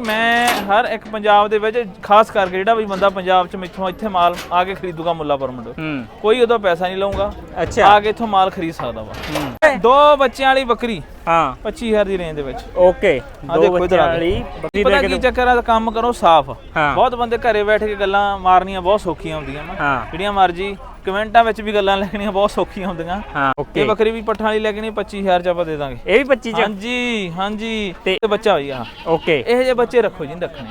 ਮੈਂ ਹਰ ਇੱਕ ਪੰਜਾਬ ਦੇ ਵਿੱਚ ਖਾਸ ਕਰਕੇ ਜਿਹੜਾ ਵੀ ਬੰਦਾ ਪੰਜਾਬ ਚ ਮੈਥੋਂ ਇੱਥੇ ਮਾਲ ਆ ਕੇ ਖਰੀਦੂਗਾ ਮੁੱਲਾ ਪਰਮੰਡ ਹੂੰ। ਕੋਈ ਉਹਦਾ ਪੈਸਾ ਨਹੀਂ ਲਊਗਾ। ਅੱਛਾ। ਆ ਕੇ ਇੱਥੋਂ ਮਾਲ ਖਰੀਦ ਸਕਦਾ ਵਾ। ਦੋ ਬੱਚਿਆਂ ਵਾਲੀ ਬੱਕਰੀ ਹਾਂ। 25000 ਦੀ ਰੇਂਜ ਦੇ ਵਿੱਚ। ਓਕੇ। ਦੋ ਦੇਖੋ ਬੱਚਿਆਂ ਵਾਲੀ ਬੱਕਰੀ ਪਤਾ ਦੇ ਕੀ ਕੇ ਚੱਕਰ ਆ ਕੰਮ ਕਰੋ ਸਾਫ਼। ਹਾਂ। ਬਹੁਤ ਬੰਦੇ ਘਰੇ ਬੈਠ ਕੇ ਗੱਲਾਂ ਮਾਰਨੀਆਂ ਬਹੁਤ ਸੌਖੀਆਂ ਹੁੰਦੀਆਂ ਨਾ ਹਾਂ। ਜਿਹੜੀਆਂ ਮਰਜ਼ੀ ਕਮੈਂਟਾਂ ਵਿੱਚ ਵੀ ਗੱਲਾਂ ਲਿਖਣੀਆਂ ਬਹੁਤ ਸੌਖੀਆਂ ਹੁੰਦੀਆਂ। ਹਾਂ ਇਹ ਓਕੇ ਬੱਕਰੀ ਵੀ ਪੱਠਾਂ ਵਾਲੀ ਲੈ ਕੇ ਨਹੀਂ 25000 ਚ ਆਪਾਂ ਦੇ ਦਾਂਗੇ। ਇਹ ਵੀ 25 ਚ? ਹਾਂਜੀ ਹਾਂਜੀ। ਤੇ- ਤੇ ਬੱਚਾ ਹੋਈ ਆ। ਓਕੇ ਇਹੋ ਜਿਹੇ ਬੱਚੇ ਰੱਖੋ ਜੀ ਰੱਖਣੇ।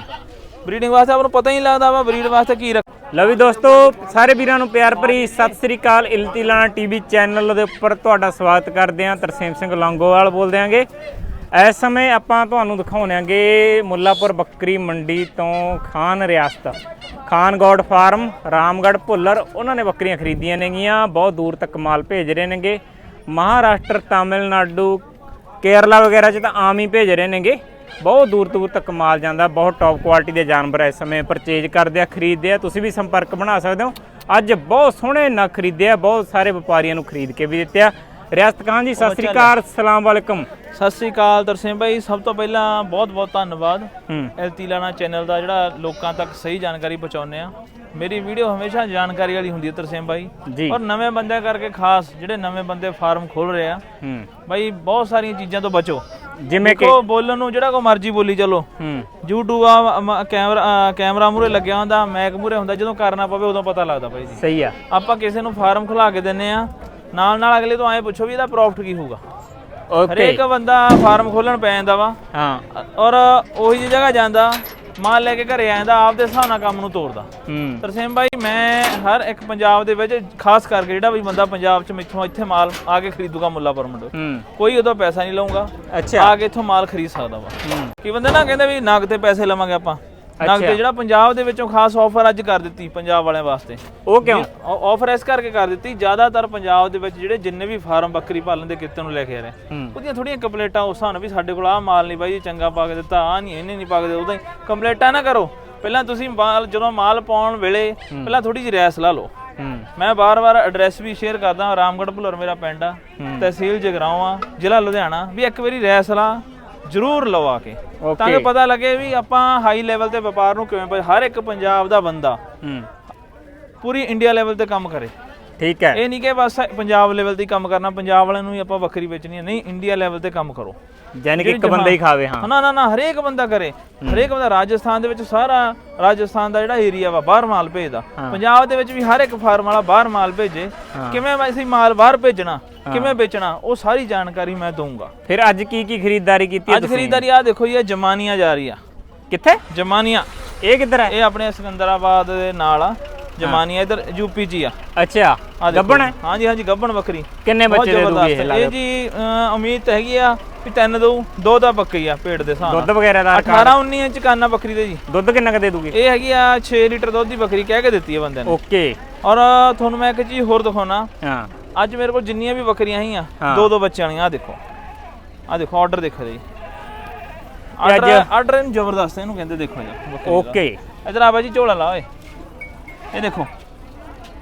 ਬਰੀਡਿੰਗ ਵਾਸਤੇ ਆਪਾਂ ਨੂੰ ਪਤਾ ਹੀ ਨਹੀਂ ਲੱਗਦਾ ਵਾ ਬਰੀਡ ਵਾਸਤੇ ਕੀ ਰੱਖ ਲਓ ਵੀ ਦੋਸਤੋ ਸਾਰੇ ਵੀਰਾਂ ਨੂੰ ਪਿਆਰ ਭਰੀ ਸਤਿ ਸ੍ਰੀ ਅਕਾਲ ਇਲਤੀਲਾਣਾ ਟੀਵੀ ਚੈਨਲ ਦੇ ਉੱਪਰ ਤੁਹਾਡਾ ਸਵਾਗਤ ਕਰਦੇ ਹਾਂ। ਤਰਸੇਮ ਸਿੰਘ ਲੌਂਗੋਵਾਲ ਬੋਲਦੇ ਆਂਗੇ ਇਸ ਸਮੇਂ ਆਪਾਂ ਤੁਹਾਨੂੰ ਦਿਖਾਉਣਾਂਗੇ ਮੁੱਲਾਪੁਰ ਬੱਕਰੀ ਮੰਡੀ ਤੋਂ ਖਾਨ ਰਿਆਸਤ। ਖਾਨ ਗੌਡ ਫਾਰਮ, ਰਾਮਗੜ੍ਹ ਭੁੱਲਰ, ਉਹਨਾਂ ਨੇ ਬੱਕਰੀਆਂ ਖਰੀਦੀਆਂ ਨੇਗੀਆਂ, ਬਹੁਤ ਦੂਰ ਤੱਕ ਮਾਲ ਭੇਜ ਰਹੇ ਨੇਗੇ। ਮਹਾਰਾਸ਼ਟਰ, ਤਾਮਿਲਨਾਡੂ, ਕੇਰਲਾ ਵਗੈਰਾ 'ਚ ਤਾਂ ਆਮ ਹੀ ਭੇਜ ਰਹੇ ਨੇਗੇ। ਬਹੁਤ ਦੂਰ ਦੂਰ ਤੱਕ ਮਾਲ ਜਾਂਦਾ, ਬਹੁਤ ਟੌਪ ਕੁਆਲਿਟੀ ਦੇ ਜਾਨਵਰ ਇਸ ਸਮੇਂ ਪਰਚੇਜ ਕਰਦੇ ਆ, ਖਰੀਦਦੇ ਆ, ਤੁਸੀਂ ਵੀ ਸੰਪਰਕ ਬਣਾ ਸਕਦੇ ਹੋ। ਅੱਜ ਬਹੁਤ ਸੋਹਣੇ ਨਗ ਖਰੀਦੇ ਆ, ਬਹੁਤ ਸਾਰੇ ਵਪਾਰੀਆਂ ਨੂੰ ਖਰੀਦ ਕੇ ਵੀ ਦਿੱਤੇ ਆ। ਰਿਆਸਤ ਖਾਨ ਜੀ ਸਤਿ ਸ੍ਰੀ ਅਕਾਲ ਸਲਾਮ ਵਾਲੇਕਮ। ਸਤਿ ਸ੍ਰੀ ਅਕਾਲ ਦਰਸੇਮ ਭਾਈ ਸਭ ਤੋਂ ਪਹਿਲਾਂ ਬਹੁਤ ਬਹੁਤ ਧੰਨਵਾਦ। ਹੂੰ। ਐਲਤੀਲਾਣਾ ਚੈਨਲ ਦਾ ਜਿਹੜਾ ਲੋਕਾਂ ਤੱਕ ਸਹੀ ਜਾਣਕਾਰੀ ਪਹੁੰਚਾਉਂਦੇ ਆ ਮੇਰੀ ਵੀਡੀਓ ਹਮੇਸ਼ਾ ਜਾਣਕਾਰੀ ਵਾਲੀ ਹੁੰਦੀ ਹੈ ਤਰਸੇਮ ਭਾਈ। ਔਰ ਨਵੇਂ ਬੰਦਿਆਂ ਕਰਕੇ ਖਾਸ ਜਿਹੜੇ ਨਵੇਂ ਬੰਦੇ ਫਾਰਮ ਖੋਲ ਰਹੇ ਆ ਭਾਈ ਬਹੁਤ ਸਾਰੀਆਂ ਚੀਜ਼ਾਂ ਤੋਂ ਬਚੋ। ਜਿਵੇਂ ਕਿ ਦੇਖੋ ਬੋਲਣ ਨੂੰ ਜਿਹੜਾ ਕੋ ਮਰਜ਼ੀ ਬੋਲੀ ਚਲੋ। YouTube ਆ ਕੈਮਰਾ ਕੈਮਰਾ ਮੂਰੇ ਲੱਗਿਆ ਹੁੰਦਾ ਮੈਕ ਮੂਰੇ ਹੁੰਦਾ ਜਦੋਂ ਕਰਨਾ ਪਵੇ ਉਦੋਂ ਪਤਾ ਲੱਗਦਾ ਭਾਈ ਜੀ। ਸਹੀ ਆ। ਆਪਾਂ ਕਿਸੇ ਨੂੰ ਫਾਰਮ ਖੁਲਾ ਕੇ ਦਿੰਨੇ ਆ ਨਾਲ ਨਾਲ ਅਗਲੇ ਤੋਂ ਐਂ ਪੁੱਛੋ ਵੀ ਇਹਦਾ ਪ੍ਰੋਫਿਟ ਕੀ ਹੋਊਗਾ। ਓਕੇ ਹਰੇਕ ਬੰਦਾ ਫਾਰਮ ਖੋਲਣ ਪੈ ਜਾਂਦਾ ਵਾ। ਹਾਂ। ਔਰ ਉਹੀ ਜਿਹੀ ਜਗ੍ਹਾ ਜਾਂਦਾ ਮਾਲ ਲੈ ਕੇ ਘਰੇ ਆ ਜਾਂਦਾ ਆਪਦੇ ਹਿਸਾਬ ਨਾਲ ਕੰਮ ਨੂੰ ਤੋਰਦਾ। ਹੂੰ। ਤਰਸੇਮ ਭਾਈ ਮੈਂ ਹਰ ਇੱਕ ਪੰਜਾਬ ਦੇ ਵਿੱਚ ਖਾਸ ਕਰਕੇ ਜਿਹੜਾ ਵੀ ਬੰਦਾ ਪੰਜਾਬ ਚ ਮੈਥੋਂ ਇੱਥੇ ਮਾਲ ਆ ਕੇ ਖਰੀਦੂਗਾ ਮੁੱਲਾ ਪਰਮੰਡ ਹੂੰ। ਕੋਈ ਉਹਦਾ ਪੈਸਾ ਨਹੀਂ ਲਊਗਾ ਅੱਛਾ। ਆ ਕੇ ਇੱਥੋਂ ਮਾਲ ਖਰੀਦ ਸਕਦਾ ਵਾ। ਹੂੰ। ਕੀ ਬੰਦੇ ਨਾ ਕਹਿੰਦੇ ਵੀ ਨਗ ਤੇ ਪੈਸੇ ਲਵਾਂਗੇ ਆਪਾਂ। ਨਗ ਤੇ ਜਿਹੜਾ ਪੰਜਾਬ ਦੇ ਵਿੱਚੋਂ ਖਾਸ ਆਫਰ ਅੱਜ ਕਰ ਦਿੱਤੀ ਪੰਜਾਬ ਵਾਲਿਆਂ ਵਾਸਤੇ। ਉਹ ਕਿਉਂ? ਆਫਰ ਇਸ ਕਰਕੇ ਕਰ ਦਿੱਤੀ ਜ਼ਿਆਦਾਤਰ ਪੰਜਾਬ ਦੇ ਵਿੱਚ ਜਿਹੜੇ ਜਿੰਨੇ ਵੀ ਫਾਰਮ ਬੱਕਰੀ ਪਾਲਣ ਦੇ ਕਿੱਤੇ ਨੂੰ ਲੈ ਕੇ ਆ ਰਹੇ ਉਹਦੀਆਂ ਥੋੜੀਆਂ ਕੰਪਲੇਟਾਂ ਉਸ ਨਾਲ ਵੀ ਸਾਡੇ ਕੋਲ ਆਹ ਮਾਲ ਨਹੀਂ ਬਾਈ ਜੀ ਚੰਗਾ ਪਾ ਕੇ ਦਿੱਤਾ ਆ ਨਹੀਂ ਇਹਨੇ ਨਹੀਂ ਪਾ ਕੇ ਦਿੱਤਾ ਉਹਦਾ ਹੀ ਕੰਪਲੇਟਾਂ ਨਾ ਕਰੋ। ਪਹਿਲਾਂ ਤੁਸੀਂ ਮਾਲ ਜਦੋਂ ਮਾਲ ਪਾਉਣ ਵੇਲੇ ਪਹਿਲਾਂ ਥੋੜੀ ਜਿਹੀ ਰੈਸ ਲਾ ਲਓ। ਮੈਂ ਬਾਰ-ਬਾਰ ਐਡਰੈਸ ਵੀ ਸ਼ੇਅਰ ਕਰਦਾ ਰਾਮਗੜ੍ਹ ਭੁੱਲਰ ਮੇਰਾ ਪਿੰਡ ਆ। ਤਹਿਸੀਲ ਜਗਰਾਉਂ ਆ ਜ਼ਿਲ੍ਹਾ ਲੁਧਿਆਣਾ ਵੀ ਇੱਕ ਵਾਰੀ ਰੈਸ ਲਾ। ਜ਼ਰੂਰ ਲਵਾ ਕੇ। ਤਾਂ ਕਿ ਪਤਾ ਲੱਗੇ ਵੀ ਆਪਾਂ ਹਾਈ ਲੈਵਲ ਤੇ ਵਪਾਰ ਨੂੰ ਕਿਵੇਂ ਹਰ ਇੱਕ ਪੰਜਾਬ ਦਾ ਬੰਦਾ ਪੂਰੀ ਇੰਡੀਆ ਲੈਵਲ ਤੇ ਕੰਮ ਕਰੇ। ਠੀਕ ਹੈ। ਇਹ ਨਹੀਂ ਕਿ ਬਸ ਪੰਜਾਬ ਲੈਵਲ ਤੇ ਕੰਮ ਕਰਨਾ ਪੰਜਾਬ ਵਾਲਿਆਂ ਨੂੰ ਹੀ ਆਪਾਂ ਬੱਕਰੀ ਵੇਚਣੀ ਹੈ। ਨਹੀਂ ਇੰਡੀਆ ਲੈਵਲ ਤੇ ਕੰਮ ਕਰੋ। ਯਾਨੀ ਕਿ ਇੱਕ ਬੰਦਾ ਹੀ ਖਾਵੇ ਹਾਂ। ਨਾ ਨਾ ਨਾ ਹਰੇਕ ਬੰਦਾ ਕਰੇ। ਹਰੇਕ ਬੰਦਾ ਰਾਜਸਥਾਨ ਦੇ ਵਿੱਚ ਸਾਰਾ ਰਾਜਸਥਾਨ ਦਾ ਜਿਹੜਾ ਏਰੀਆ ਵਾ ਬਾਹਰ ਮਾਲ ਭੇਜਦਾ। ਪੰਜਾਬ ਦੇ ਵਿੱਚ ਵੀ ਹਰ ਇੱਕ ਫਾਰਮ ਵਾਲਾ ਬਾਹਰ ਮਾਲ ਭੇਜੇ। ਕਿਵੇਂ ਅਸੀਂ ਮਾਲ ਬਾਹਰ ਭੇਜਣਾ ਕਿਵੇਂ ਵੇਚਣਾ ਉਹ ਸਾਰੀ ਜਾਣਕਾਰੀ ਮੈਂ ਦਊਂਗਾ। ਫਿਰ ਅੱਜ ਕੀ ਕੀ ਖਰੀਦਦਾਰੀ ਕੀਤੀ ਅੱਜ ਖਰੀਦਦਾਰੀ ਆ ਦੇਖੋ ਇਹ ਜਮਾਨੀਆਂ ਜਾ ਰਹੀ ਆ ਕਿੱਥੇ? ਜਮਾਨੀਆਂ। ਇਹ ਕਿੱਧਰ ਹੈ? ਇਹ ਆਪਣੇ ਸਿਕੰਦਰਾਬਾਦ ਦੇ ਨਾਲ ਆ। ਜਮਾਨੀਆਂ ਇਧਰ ਯੂਪੀ ਚ ਆ। ਅੱਛਾ ਆ ਗੱਬਣ ਹੈ? ਹਾਂਜੀ ਹਾਂਜੀ ਗੱਬਣ ਬੱਕਰੀ ਕਿੰਨੇ ਬੱਚੇ ਦੇ ਦੂਗੀ ਇਹ ਜੀ ਉਮੀਦ ਹੈਗੀ ਆ ਵੀ ਤਿੰਨ ਦੋ ਦੋ ਦਾ ਬੱਕਰੀ ਆ ਪੇਟ ਦੇ ਹਿਸਾਬ ਦੁੱਧ ਵਗੈਰਾ ਦਾ 18 19 ਇੰਚ ਕਾਨਾ ਬੱਕਰੀ ਦੇ ਜੀ। ਦੁੱਧ ਕਿੰਨਾ ਕੁ ਦੇ ਦੂਗੀ? ਇਹ ਹੈਗੀ ਆ 6 ਲੀਟਰ ਦੁੱਧ ਦੀ ਬੱਕਰੀ ਕਹਿ ਕੇ ਦਿੱਤੀ ਹੈ ਬੰਦੇ ਨੇ। ਓਕੇ। ਔਰ ਤੁਹਾਨੂੰ ਮੈਂ ਇੱਕ ਚੀਜ਼ ਹੋਰ ਦਿਖਾਉਣਾ। ਹਾਂ। ਅੱਜ ਮੇਰੇ ਕੋਲ ਜਿੰਨੀਆਂ ਵੀ ਬੱਕਰੀਆਂ ਹਾਂ। ਦੋ ਦੋ ਬੱਚਿਆਂ ਵਾਲੀਆਂ ਆ ਦੇਖੋ। ਆ ਦੇਖੋ ਆਰਡਰ ਦੇਖੋ ਜੀ। ਆਰਡਰ ਆਰਡਰ ਇਹਨੂੰ ਜ਼ਬਰਦਸਤ ਇਹਨੂੰ ਕਹਿੰਦੇ ਦੇਖੋ ਜੀ। ਓਕੇ। ਇਧਰ ਆ ਬਾਜੀ ਝੋਲਾ ਲਾ ਓਏ। ਇਹ ਦੇਖੋ।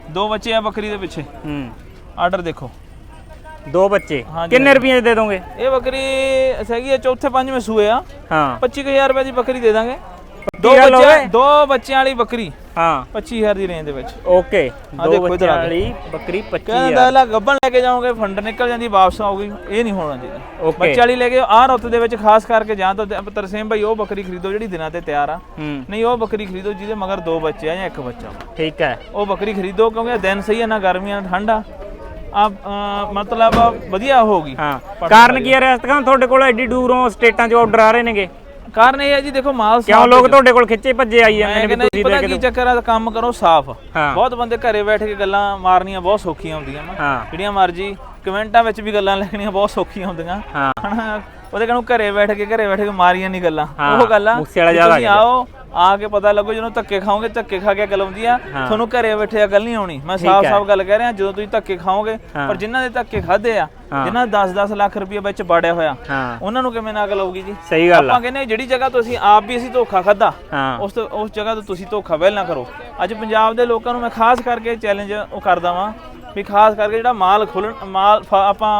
ਦੋ ਬੱਚੇ ਆ ਬੱਕਰੀ ਦੇ ਪਿੱਛੇ। ਹੂੰ। ਆਰਡਰ ਦੇਖੋ। ਦੋ ਬੱਚੇ। ਹਾਂਜੀ, ਕਿੰਨੇ ਰੁਪਏ ਦੇ ਦੋਗੇ? ਇਹ ਬੱਕਰੀ ਹੈਗੀ ਆ ਚੌਥੇ ਪੰਜਵੇਂ ਸੂਏ ਆ। ਹਾਂ। 25000 ਰੁਪਏ ਦੀ ਬੱਕਰੀ ਦੇ ਦਾਂਗੇ। ਦੋ ਗੱਲ ਬੱਚੇ ਹੋਵੇ। ਦੋ ਬੱਚਿਆਂ ਵਾਲੀ ਬੱਕਰੀ। ਹਾਂ। 25000 ਦੀ ਰੇਂਜ ਦੇ ਵਿੱਚ। ਓਕੇ। ਦੋ ਦੇਖੋ ਇੱਧਰ ਬੱਚਿਆਂ ਆ। ਵਾਲੀ ਬੱਕਰੀ 25 ਕਹਿੰਦਾ ਲਾ ਗੱਬਣ ਲੈ ਕੇ ਜਾਓਗੇ ਫੰਡ ਨਿਕਲ ਜਾਂਦੀ ਵਾਪਸ ਆਊਗੀ ਇਹ ਨਹੀਂ ਹੋਣਾ ਚਾਹੀਦਾ ਓਕੇ। ਬੱਚੇ ਵਾਲੀ ਲੈ ਕੇ ਆਹ ਰੁੱਤ ਦੇ ਵਿੱਚ ਖਾਸ ਕਰਕੇ ਜਾਂ ਤਾਂ ਤੇ- ਤਰਸੇਮ ਭਾਈ ਉਹ ਬੱਕਰੀ ਖਰੀਦੋ ਜਿਹੜੀ ਦਿਨਾਂ ਤੇ ਤਿਆਰ ਆ। ਹੂੰ। ਨਹੀਂ ਉਹ ਬੱਕਰੀ ਖਰੀਦੋ ਜਿਹਦੇ ਮਗਰ ਦੋ ਬੱਚੇ ਆ ਜਾਂ ਇੱਕ ਬੱਚਾ। ਠੀਕ ਹੈ। ਉਹ ਬੱਕਰੀ ਖਰੀਦੋ ਕਿਉਂਕਿ ਦਿਨ ਸਹੀ ਆ ਨਾ ਗਰਮੀਆਂ ਨਾ ਠੰਡ ਆ। ਆ ਮਤਲਬ ਵਧੀਆ ਹੋਊਗੀ। ਹਾਂ। ਕਾਰਨ ਕੀ ਹੈ ਰਿਆਸਤ ਖਾਨ? ਤੁਹਾਡੇ ਕੋਲ ਐਡੀ ਦੂਰੋਂ ਸਟੇਟਾਂ 'ਚ ਆਰਡਰ ਆ ਰਹੇ ਨੇਗੇ। ਕਾਰਨ ਇਹ ਹੈ ਜੀ ਦੇਖੋ ਮਾਲ ਕਿਉਂ ਲੋਕ ਤੁਹਾਡੇ ਕੋਲ ਖਿੱਚੇ ਭੱਜੇ ਆਈ ਜਾਂਦੇ ਨੇ ਵੀ ਤੁਸੀਂ ਦੇ ਕੀ ਕੇ ਚੱਕਰ ਆ ਕੰਮ ਕਰੋ ਸਾਫ਼। ਬਹੁਤ ਬੰਦੇ ਘਰੇ ਬੈਠ ਕੇ ਗੱਲਾਂ ਮਾਰਨੀਆਂ ਬਹੁਤ ਸੌਖੀਆਂ ਹੁੰਦੀਆਂ ਜਿਹੜੀਆਂ ਮਰਜ਼ੀ ਕਮੈਂਟਾਂ ਵਿੱਚ ਵੀ ਗੱਲਾਂ ਲਿਖਣੀਆਂ ਬਹੁਤ ਸੌਖੀਆਂ ਹੁੰਦੀਆਂ। ਹਾਂ। ਹਨਾ ਉਹਦੇ ਕਹਨੂੰ ਘਰੇ ਬੈਠ ਕੇ ਘਰੇ ਬੈਠ ਕੇ ਮਾਰੀਆਂ ਨਹੀਂ ਗੱਲਾਂ। ਉਹ ਗੱਲ ਆ ਮੂਸੇ ਵਾਲਾ ਜ਼ਿਆਦਾ ਤੁਸੀਂ ਆਓ ਆ ਕੇ ਪਤਾ ਲੱਗੋ ਜਦੋਂ ਧੱਕੇ ਖਾਓਗੇ ਧੱਕੇ ਖਾ ਕੇ ਗੱਲ ਆਉਂਦੀ ਆ। ਤੁਹਾਨੂੰ ਘਰੇ ਬੈਠੇ ਆ ਗੱਲ ਨਹੀਂ ਆਉਣੀ। ਮੈਂ ਸਾਫ਼। ਸਾਫ਼ ਗੱਲ ਕਹਿ ਰਿਹਾ ਜਦੋਂ ਤੁਸੀਂ ਧੱਕੇ ਖਾਓਗੇ। ਪਰ ਜਿਨ੍ਹਾਂ ਦੇ ਧੱਕੇ ਖਾਦੇ ਆ। ਜਿਨ੍ਹਾਂ 10-10 ਲੱਖ ਰੁਪਏ ਵਿੱਚ ਬਾੜਿਆ ਹੋਇਆ ਉਹਨਾਂ ਨੂੰ ਕਿਵੇਂ ਨਾ ਆਊਗੀ ਜੀ? ਸਹੀ ਗੱਲ ਆ। ਆਪਾਂ ਕਹਿੰਦੇ ਜਿਹੜੀ ਜਗ੍ਹਾ ਤੋਂ ਅਸੀਂ ਆਪ ਵੀ ਅਸੀਂ ਧੋਖਾ ਖਾਦਾ ਉਸ ਤੋਂ ਉਸ ਜਗ੍ਹਾ ਤੋਂ ਤੁਸੀਂ ਧੋਖਾ ਵੈਲ ਨਾ ਕਰੋ। ਅੱਜ ਪੰਜਾਬ ਦੇ ਲੋਕਾਂ ਨੂੰ ਮੈਂ ਖਾਸ ਕਰਕੇ ਚੈਲੰਜ ਉਹ ਕਰਦਾ ਵਾਂ ਵੀ ਖਾਸ ਕਰਕੇ ਜਿਹੜਾ ਮਾਲ ਖੋਲਣ ਮਾਲ ਆਪਾਂ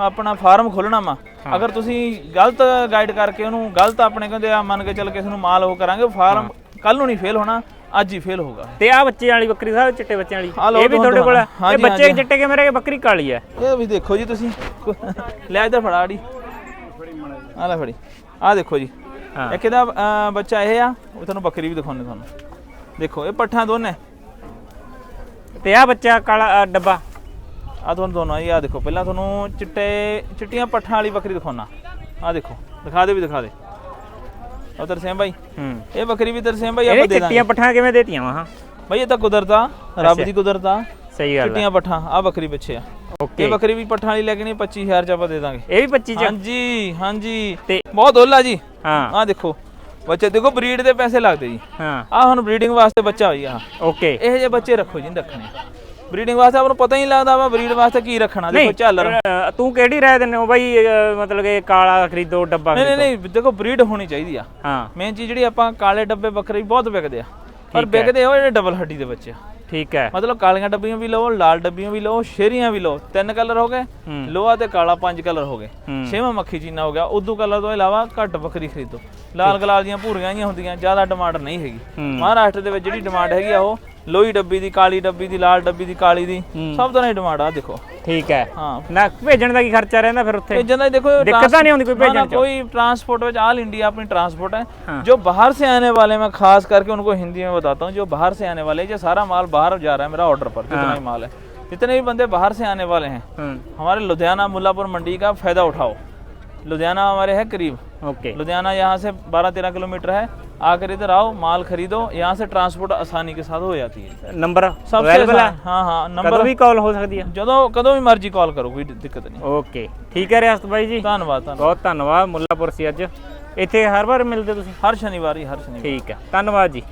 ਆਪਣਾ ਫਾਰਮ ਖੋਲਣਾ ਵਾ ਅਗਰ ਤੁਸੀਂ ਗਲਤ ਗਾਈਡ ਕਰਕੇ ਉਹਨੂੰ ਗਲਤ ਆਪਣੇ ਕਹਿੰਦੇ ਆ ਮੰਨ ਕੇ ਚੱਲ ਕੇ ਇਸ ਨੂੰ ਮਾਲ ਉਹ ਕਰਾਂਗੇ ਫਾਰਮ ਕੱਲ ਨੂੰ ਨਹੀਂ ਫੇਲ ਹੋਣਾ ਅੱਜ ਹੀ ਫੇਲ ਹੋਊਗਾ। ਤੇ ਆ ਬੱਚੇ ਵਾਲੀ ਬੱਕਰੀ ਸਾਹਿਬ ਚਿੱਟੇ ਬੱਚਿਆਂ ਵਾਲੀ। ਇਹ ਵੀ ਤੁਹਾਡੇ ਕੋਲ ਇਹ ਬੱਚੇ। ਚਿੱਟੇ ਕੇ ਮੇਰੇ ਬੱਕਰੀ ਕਾਲੀ ਹੈ ਇਹ ਵੀ ਦੇਖੋ ਜੀ ਤੁਸੀਂ। ਲੈ ਇੱਧਰ ਫੜਾ ਆੜੀ। ਆ ਲੈ ਫੜੀ। ਆ ਦੇਖੋ ਜੀ। ਇੱਕ ਇਹਦਾ ਬੱਚਾ ਇਹ ਆ ਉਹ ਤੁਹਾਨੂੰ ਬੱਕਰੀ ਵੀ ਦਿਖਾਉਂਦੇ ਤੁਹਾਨੂੰ। ਦੇਖੋ ਇਹ ਪੱਠਾਂ ਦੋਨੇ। ਤੇ ਆ ਬੱਚਾ ਕਾਲਾ ਡੱਬਾ। ਆ ਤੁਹਾਨੂੰ ਦੋਨੋਂ ਜੀ ਆ ਦੇਖੋ ਪਹਿਲਾਂ ਤੁਹਾਨੂੰ ਚਿੱਟੇ ਚਿੱਟੀਆਂ ਪੱਠਾਂ ਵਾਲੀ ਬੱਕਰੀ ਦਿਖਾਉਣਾ। ਆ ਦੇਖੋ ਦਿਖਾ ਦੇ ਵੀ ਦਿਖਾ ਦੇ। ਉਹ ਤਰਸੇਮ ਭਾਈ ਹੂੰ। ਇਹ ਬੱਕਰੀ ਵੀ ਤਰਸੇਮ ਭਾਈ ਆਪਾਂ ਦੇ ਦਾਂਗੇ। ਚਿੱਟੀਆਂ ਪੱਠਾਂ ਕਿਵੇਂ ਦੇਤੀਆਂ ਵਾ ਹਾਂ? ਭਾਈ ਇਹ ਤਾਂ ਕੁਦਰਤ ਆ ਰੱਬ ਦੀ ਕੁਦਰਤ। ਆ ਸਹੀ ਗੱਲ ਹੈ ਚਿੱਟੀਆਂ ਪੱਠਾਂ ਆ ਬੱਕਰੀ ਪਿੱਛੇ ਆ। ਓਕੇ। ਇਹ ਬੱਕਰੀ ਵੀ ਪੱਠਾਂ ਵਾਲੀ ਲੈ ਕੇ ਨਹੀਂ 25000 ਚ ਆਪਾਂ ਦੇ ਦਾਂਗੇ। ਇਹ ਵੀ 25 ਚ? ਹਾਂਜੀ ਹਾਂਜੀ। ਤੇ ਬਹੁਤ ਹੋਲਾ ਜੀ। ਹਾਂ। ਆ ਦੇਖੋ ਬੱਚੇ ਦੇਖੋ ਬਰੀਡ ਦੇ ਪੈਸੇ ਲੱਗਦੇ ਜੀ। ਹਾਂ। ਆ ਹੁਣ ਬਰੀਡਿੰਗ ਵਾਸਤੇ ਬੱਚਾ ਹੋਈ ਆ। ਓਕੇ। ਇਹੋ ਜਿਹੇ ਬੱਚੇ ਰੱਖੋ ਜੀ ਰੱਖਣੇ। ਬਰੀਡਿੰਗ ਵਾਸਤੇ ਆਪਾਂ ਨੂੰ ਪਤਾ ਹੀ ਨਹੀਂ ਲੱਗਦਾ ਵਾ ਬਰੀਡ ਵਾਸਤੇ ਕੀ ਰੱਖਣਾ ਦੇਖੋ ਝਾਲਰ। ਤੂੰ ਕਿਹੜੀ ਰਾਏ ਦਿੰਦੇ ਹੋ ਬਾਈ ਮਤਲਬ ਕਿ ਕਾਲਾ ਖਰੀਦੋ ਡੱਬਾ ਨਹੀਂ ਨਹੀਂ ਨਹੀਂ ਦੇਖੋ ਬਰੀਡ ਹੋਣੀ ਚਾਹੀਦੀ ਆ। ਹਾਂ। ਮੇਨ ਚੀਜ਼ ਜਿਹੜੀ ਆਪਾਂ ਕਾਲੇ ਡੱਬੇ ਬੱਕਰੇ ਵੀ ਬਹੁਤ ਵਿਕਦੇ ਆ। ਪਰ। ਵਿਕਦੇ ਉਹ ਜਿਹੜੇ ਡਬਲ ਹੱਡੀ ਦੇ ਬੱਚੇ ਆ। ਠੀਕ ਹੈ। ਮਤਲਬ ਕਾਲੀਆਂ ਡੱਬੀਆਂ ਵੀ ਲਓ ਲਾਲ ਡੱਬੀਆਂ ਵੀ ਲਓ ਸ਼ੇਰੀਆਂ ਵੀ ਲਓ ਤਿੰਨ ਕਲਰ ਹੋ ਗਏ। ਹੂੰ। ਲੋਹਾ ਤੇ ਕਾਲਾ ਪੰਜ ਕਲਰ ਹੋ ਗਏ। ਹੂੰ। ਛੇਵਾਂ ਮੱਖੀ ਚੀਨਾ ਹੋ ਗਿਆ ਉਦੋਂ ਕਲਰ ਤੋਂ ਇਲਾਵਾ ਘੱਟ ਬੱਕਰੀ ਖਰੀਦੋ। ਲਾਲ ਗਲਾਲ ਦੀਆਂ ਭੂਰੀਆਂ ਹੀ ਹੁੰਦੀਆਂ ਜ਼ਿਆਦਾ ਡਿਮਾਂਡ ਨਹੀਂ ਹੈਗੀ। ਹੂੰ। ਮਹਾਰਾਸ਼ਟਰ ਦੇ ਵਿੱਚ ਜਿਹੜੀ ਡਿਮਾਂਡ ਹੈਗੀ ਆ ਉਹ ਲੋਹੀ ਡੱਬੀ ਦੀ ਕਾਲੀ ਡੱਬੀ ਦੀ ਲਾਲ ਡੱਬੀ ਦੀ ਕਾਲੀ ਦੀ ਹੂੰ। ਸਭ ਤਰ੍ਹਾਂ ਦੀ ਡਿਮਾਂਡ ਆ ਦੇਖੋ ਠੀਕ ਹੈ ਹਾਂ ਨਾ ਭੇਜਣ ਦਾ ਕੀ ਖਰਚਾ ਰਹਿੰਦਾ ਫਿਰ ਉੱਥੇ ਭੇਜਣ ਦਾ देखो दिक्कत ट्रांस- नहीं होती कोई ना, ना, भेजने च? कोई ट्रांसपोर्ट में ऑल इंडिया अपनी ट्रांसपोर्ट है हाँ। जो बाहर से आने वाले मैं खास करके उनको हिंदी में बताता हूँ जो बाहर से आने वाले ये सारा माल बाहर जा रहा है मेरा ऑर्डर पर जितना हाँ। ही माल है जितने भी बंदे बाहर से आने वाले हैं ਹੂੰ हमारे लुधियाना मुल्लापुर मंडी का फायदा उठाओ लुधियाना हमारे है करीब ਓਕੇ लुधियाना यहाँ से 12-13 किलोमीटर है आकर इधर आओ माल खरीदो यहाँ से ट्रांसपोर्ट आसानी के साथ हो जाती है ਨੰਬਰ सबसे ਅਵੇਲੇਬਲ ਹੈ आसान- हाँ हाँ ਕਦੋਂ नंबर ਵੀ ਕਾਲ ਹੋ ਸਕਦੀ ਹੈ ਜਦੋਂ ਕਦੋਂ ਵੀ ਮਰਜ਼ੀ ਕਾਲ ਕਰੋ ਕੋਈ ਦਿੱਕਤ ਨਹੀਂ ਓਕੇ ਠੀਕ ਹੈ ਰਿਆਸਤ ਬਾਈ ਜੀ ਧੰਨਵਾਦ ਧੰਨਵਾਦ ਬਹੁਤ ਧੰਨਵਾਦ ਮੁੱਲਾਪੁਰ ਸੀ ਅੱਜ ਇੱਥੇ ਹਰ ਵਾਰ ਮਿਲਦੇ ਤੁਸੀਂ ਹਰ ਸ਼ਨੀਵਾਰ ਹੀ ਹਰ ਸ਼ਨੀਵਾਰ ਠੀਕ ਹੈ ਧੰਨਵਾਦ ਜੀ